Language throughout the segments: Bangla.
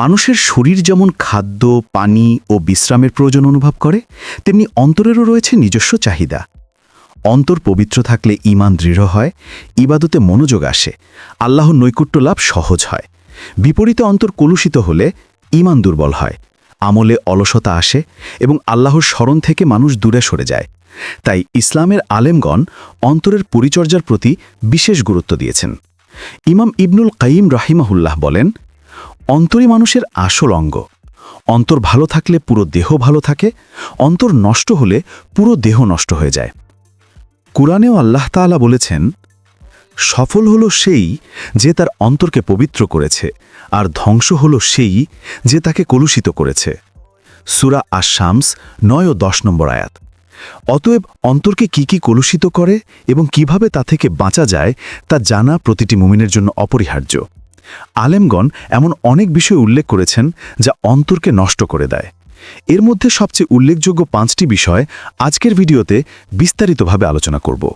মানুষের শরীর যেমন খাদ্য, পানি ও বিশ্রামের প্রয়োজন অনুভব করে, তেমনি অন্তরেরও রয়েছে নিজস্ব চাহিদা। অন্তর পবিত্র থাকলে ঈমান দৃঢ় হয়, ইবাদতে মনোযোগ আসে আল্লাহ নৈকুট্য লাভ সহজ হয়। বিপরীতে অন্তর কলুষিত হলে ঈমান দুর্বল হয়, আমলে অলসতা আসে এবং আল্লাহর স্মরণ থেকে মানুষ দূরে সরে যায়। তাই ইসলামের আলেমগণ অন্তরের পরিচর্যার প্রতি বিশেষ গুরুত্ব দিয়েছেন। ইমাম ইবনুল কাইম রাহিমাহুল্লাহ বলেন অন্তরই মানুষের আসল অঙ্গ। অন্তর ভালো থাকলে পুরো দেহ ভালো থাকে, অন্তর নষ্ট হলে পুরো দেহ নষ্ট হয়ে যায়। কুরআনেও আল্লাহ তাআলা বলেছেন, সফল হলো সেই যে তার অন্তরকে পবিত্র করেছে, আর ধ্বংস হলো সেই যে তাকে কলুষিত করেছে। সুরা আশামস নয় ও দশ নম্বর আয়াত। অতএব অন্তরকে কি কি কলুষিত করে এবং কীভাবে তা থেকে বাঁচা যায়, তা জানা প্রতিটি মুমিনের জন্য অপরিহার্য। আলেমগণ এমন অনেক বিষয় উল্লেখ করেছেন যা অন্তরকে নষ্ট করে দেয়। এর মধ্যে সবচেয়ে উল্লেখযোগ্য পাঁচটি বিষয় আজকের ভিডিওতে বিস্তারিতভাবে আলোচনা করব।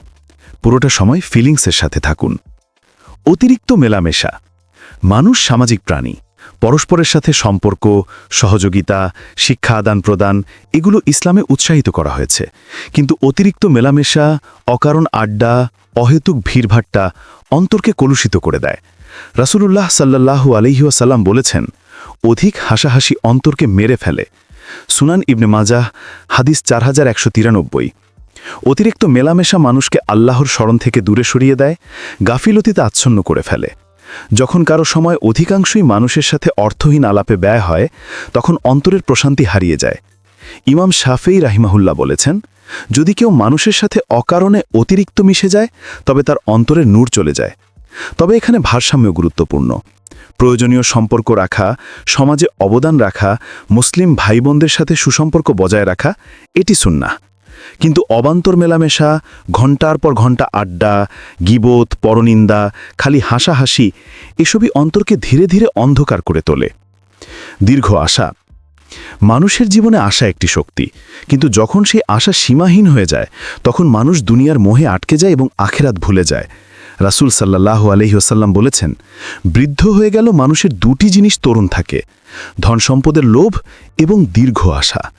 পুরোটা সময় ফিলিংসের সাথে থাকুন। অতিরিক্ত মেলামেশা। মানুষ সামাজিক প্রাণী। পরস্পরের সাথে সম্পর্ক, সহযোগিতা, শিক্ষা আদান প্রদান, এগুলো ইসলামে উৎসাহিত করা হয়েছে। কিন্তু অতিরিক্ত মেলামেশা, অকারণ আড্ডা, অহেতুক ভিড়ভাট্টা অন্তরকে কলুষিত করে দেয়। রাসূলুল্লাহ সাল্লাল্লাহু আলহিউসাল্লাম বলেছেন, অধিক হাসাহাসি অন্তরকে মেরে ফেলে। সুনান ইবনে মাজাহ, হাদিস চার হাজার একশো তিরানব্বই। অতিরিক্ত মেলামেশা মানুষকে আল্লাহর স্মরণ থেকে দূরে সরিয়ে দেয় গাফিলতিতে আচ্ছন্ন করে ফেলে। যখন কারও সময় অধিকাংশই মানুষের সাথে অর্থহীন আলাপে ব্যয় হয়, তখন অন্তরের প্রশান্তি হারিয়ে যায়। ইমাম শাফেই রাহিমাহুল্লাহ বলেছেন, যদি কেউ মানুষের সাথে অকারণে অতিরিক্ত মিশে যায়, তবে তার অন্তরের নূর চলে যায়। তবে এখানে ভারসাম্য গুরুত্বপূর্ণ। প্রয়োজনীয় সম্পর্ক রাখা, সমাজে অবদান রাখা, মুসলিম ভাই বোনদের সাথে সুসম্পর্ক বজায় রাখা, এটি সুন্না কিন্তু অবান্তর মেলামেশা ঘণ্টার পর ঘণ্টা আড্ডা গিবোত পরনিন্দা, খালি হাসাহাসি, এসবই অন্তরকে ধীরে ধীরে অন্ধকার করে তোলে। দীর্ঘ আশা। মানুষের জীবনে আশা একটি শক্তি, কিন্তু যখন সেই আশা সীমাহীন হয়ে যায়, তখন মানুষ দুনিয়ার মোহে আটকে যায় এবং আখেরাত ভুলে যায়। রাসুল সাল্লাহ আলহিহাসাল্লাম বলেছেন, বৃদ্ধ হয়ে গেল মানুষের দুটি জিনিস তরুণ থাকে, ধন সম্পদের লোভ এবং দীর্ঘ আশা।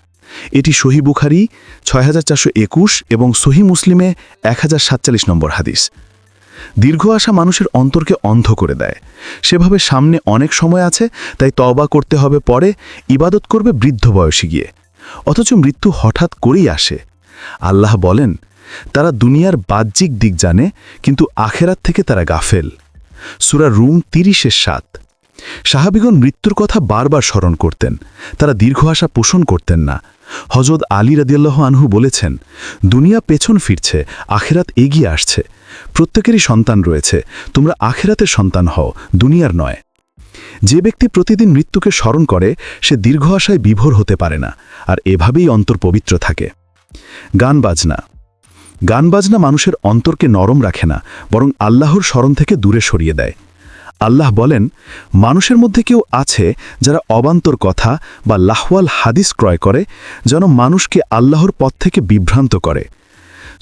এটি সহি বুখারি ছয় হাজার চারশো একুশ এবং সহি মুসলিমে এক হাজার সাতচল্লিশ নম্বর হাদিস। দীর্ঘ আশা মানুষের অন্তরকে অন্ধ করে দেয়। সেভাবে সামনে অনেক সময় আছে, তাই তবা করতে হবে পরে, ইবাদত করবে বৃদ্ধ বয়সে গিয়ে। অথচ মৃত্যু হঠাৎ করেই আসে। আল্লাহ বলেন তারা দুনিয়ার বাহ্যিক দিক জানে, কিন্তু আখেরাত থেকে তারা গাফেল। সুরা রুম তিরিশের সাত। সাহাবিগণ মৃত্যুর কথা বারবার স্মরণ করতেন। তারা দীর্ঘ আশা পোষণ করতেন না। হজরত আলী রাদিয়াল্লাহ আনহু বলেছেন, দুনিয়া পেছন ফিরছে, আখেরাত এগিয়ে আসছে। প্রত্যেকেরই সন্তান রয়েছে, তোমরা আখেরাতের সন্তান হও, দুনিয়ার নয়। যে ব্যক্তি প্রতিদিন মৃত্যুকে স্মরণ করে, সে দীর্ঘ আশায় বিভোর হতে পারে না, আর এভাবেই অন্তর পবিত্র থাকে। গান বাজনা। গান বাজনা মানুষের অন্তরকে নরম রাখে না, বরং আল্লাহর স্মরণ থেকে দূরে সরিয়ে দেয়। আল্লাহ বলেন, মানুষের মধ্যে কেউ আছে যারা অবান্তর কথা বা লাহওয়াল হাদিস ক্রয় করে, যেন মানুষকে আল্লাহর পথ থেকে বিভ্রান্ত করে।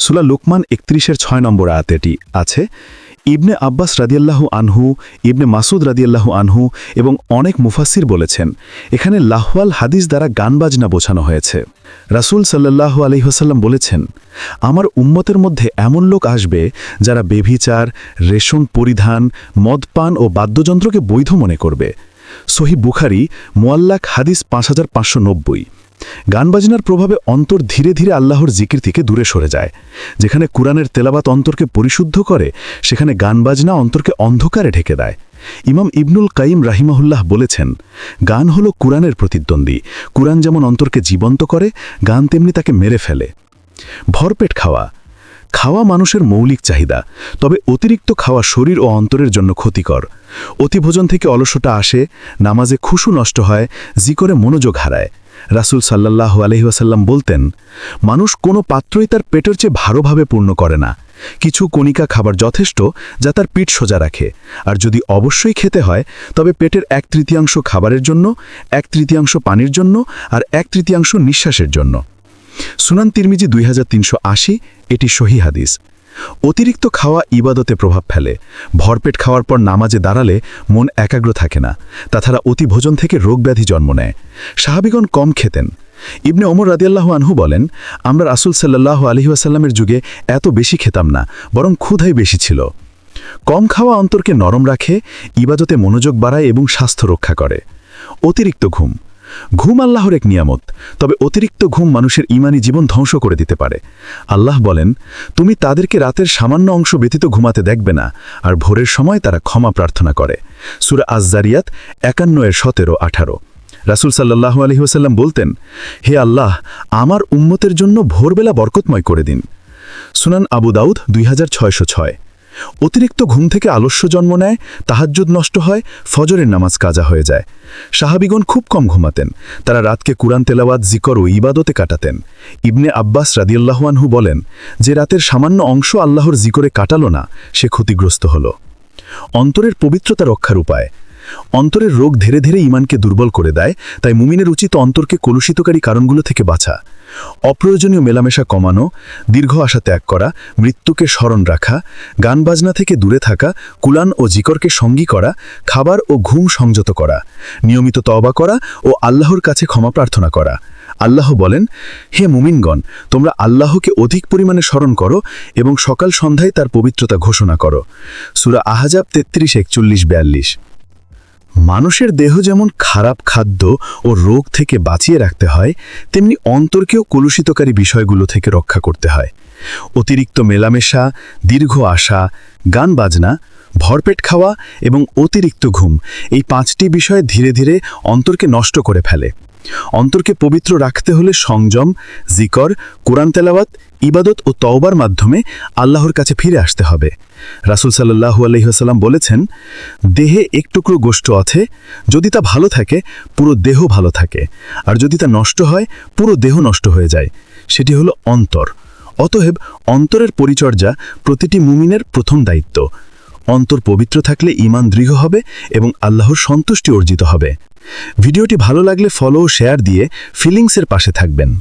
সুলা লোকমান একত্রিশের ছয় নম্বর আয়াতেটি আছে, ইবনে আব্বাস রাদিয়াল্লাহু আনহু, ইবনে মাসুদ রাদিয়াল্লাহু আনহু এবং অনেক মুফাসির বলেছেন, এখানে লাহওয়াল হাদিস দ্বারা গান বাজনা বোঝানো হয়েছে। রাসুল সাল্লাল্লাহু আলহিহাসাল্লাম বলেছেন, আমার উম্মতের মধ্যে এমন লোক আসবে যারা বেভিচার, রেশন পরিধান, মদপান ও বাদ্যযন্ত্রকে বৈধ মনে করবে। সহি বুখারি মোয়াল্লাক হাদিস পাঁচ হাজার পাঁচশো নব্বই। গান বাজনার প্রভাবে অন্তর ধীরে ধীরে আল্লাহর জিকির থেকে দূরে সরে যায়। যেখানে কুরআনের তেলাবাত অন্তরকে পরিশুদ্ধ করে, সেখানে গান বাজনা অন্তরকে অন্ধকারে ঢেকে দেয়। ইমাম ইবনুল কাইম রাহিমাহুল্লাহ বলেছেন, গান হলো কুরআনের প্রতিদ্বন্দ্বী। কুরআন যেমন অন্তরকে জীবন্ত করে, গান তেমনি তাকে মেরে ফেলে। ভরপেট খাওয়া। খাওয়া মানুষের মৌলিক চাহিদা, তবে অতিরিক্ত খাওয়া শরীর ও অন্তরের জন্য ক্ষতিকর। অতিভোজন থেকে অলসতা আসে, নামাজে খুশু নষ্ট হয়, জিকরে মনোযোগ হারায়। রাসুল সাল্লাহ আলহিহাসাল্লাম বলতেন, মানুষ কোনো পাত্রই তার পেটের চেয়ে ভালোভাবে পূর্ণ করে না। কিছু কণিকা খাবার যথেষ্ট যা তার পিঠ সোজা রাখে। আর যদি অবশ্যই খেতে হয়, তবে পেটের এক তৃতীয়াংশ খাবারের জন্য, এক তৃতীয়াংশ পানির জন্য আর এক তৃতীয়াংশ নিঃশ্বাসের জন্য। সুনান তিরমিজি দুই হাজার তিনশো আশি, এটি সহি হাদিস। অতিরিক্ত খাওয়া ইবাদতে প্রভাব ফেলে। ভরপেট খাওয়ার পর নামাজে দাঁড়ালে মন একাগ্র থাকে না। তাছাড়া অতি ভোজন থেকে রোগব্যাধি জন্ম নেয়। সাহাবিগণ কম খেতেন। ইবনে ওমর রাদিয়াল্লাহু আনহু বলেন, আমরা রাসূল সাল্লাল্লাহু আলাইহি ওয়াসাল্লামের যুগে এত বেশি খেতাম না, বরং ক্ষুধাই বেশি ছিল। কম খাওয়া অন্তরকে নরম রাখে, ইবাদতে মনোযোগ বাড়ায় এবং স্বাস্থ্য রক্ষা করে। অতিরিক্ত ঘুম ঘুম আল্লাহর এক নিয়ামত, তবে অতিরিক্ত ঘুম মানুষের ইমানি জীবন ধ্বংস করে দিতে পারে। আল্লাহ বলেন, তুমি তাদেরকে রাতের সামান্য অংশ ব্যতীত ঘুমাতে দেখবে না, আর ভোরের সময় তারা ক্ষমা প্রার্থনা করে। সুরা আজ্জারিয়াত একান্ন এর সতেরো, আঠারো। রাসুল সাল্লাহু আলহিহাসাল্লাম বলতেন, হে আল্লাহ, আমার উম্মতের জন্য ভোরবেলা বরকতময় করে দিন। সুনান আবু দাউদ দুই হাজার ছয়শো ছয়। অতিরিক্ত ঘুম থেকে আলস্য জন্ম নেয়, তাহাজ্জুদ নষ্ট হয়, ফজরের নামাজ কাজা হয়ে যায়। সাহাবিগণ খুব কম ঘুমাতেন। তারা রাতকে কুরআন তেলাওয়াত, জিকর ও ইবাদতে কাটাতেন। ইবনে আব্বাস রাদিয়াল্লাহুয়ানহু বলেন, যে রাতের সামান্য অংশ আল্লাহর জিকরে কাটালো না, সে ক্ষতিগ্রস্ত হল। অন্তরের পবিত্রতা রক্ষার উপায়। অন্তরের রোগ ধীরে ধীরে ইমানকে দুর্বল করে দেয়, তাই মুমিনের উচিত অন্তরকে কলুষিতকারী কারণগুলো থেকে বাঁচা। অপ্রয়োজনীয় মেলামেশা কমানো, দীর্ঘ আশা ত্যাগ করা, মৃত্যুকে স্মরণ রাখা গান বাজনা থেকে দূরে থাকা, কুলান ও জিকরকে সঙ্গী করা, খাবার ও ঘুম সংযত করা, নিয়মিত তওবা করা ও আল্লাহর কাছে ক্ষমা প্রার্থনা করা। আল্লাহ বলেন, হে মুমিনগণ, তোমরা আল্লাহকে অধিক পরিমাণে স্মরণ করো এবং সকাল সন্ধ্যায় তার পবিত্রতা ঘোষণা করো। সুরা আহাজাব তেত্রিশ, একচল্লিশ, বিয়াল্লিশ। মানুষের দেহ যেমন খারাপ খাদ্য ও রোগ থেকে বাঁচিয়ে রাখতে হয়, তেমনি অন্তরকেও কলুষিতকারী বিষয়গুলো থেকে রক্ষা করতে হয়। অতিরিক্ত মেলামেশা, দীর্ঘ আশা গান বাজনা, ভরপেট খাওয়া এবং অতিরিক্ত ঘুম এই পাঁচটি বিষয় ধীরে ধীরে অন্তরকে নষ্ট করে ফেলে। অন্তরকে পবিত্র রাখতে হলে সংযম, জিকর, কোরআন তেলাওয়াত ইবাদত ও তওবার মাধ্যমে আল্লাহর কাছে ফিরে আসতে হবে। রাসুল সাল্লাহু আলহিহাসাল্লাম বলেছেন, দেহে এক টুকরো গোষ্ঠ আছে, যদি তা ভালো থাকে, পুরো দেহ ভালো থাকে। আর যদি তা নষ্ট হয়, পুরো দেহ নষ্ট হয়ে যায়। সেটি হলো অন্তর। অতএব অন্তরের পরিচর্যা প্রতিটি মুমিনের প্রথম দায়িত্ব। অন্তর পবিত্র থাকলে ইমান দৃঢ় হবে এবং আল্লাহর সন্তুষ্টি অর্জিত হবে। ভিডিওটি ভালো লাগলে ফলো ও শেয়ার দিয়ে ফিলিংসের পাশে থাকবেন।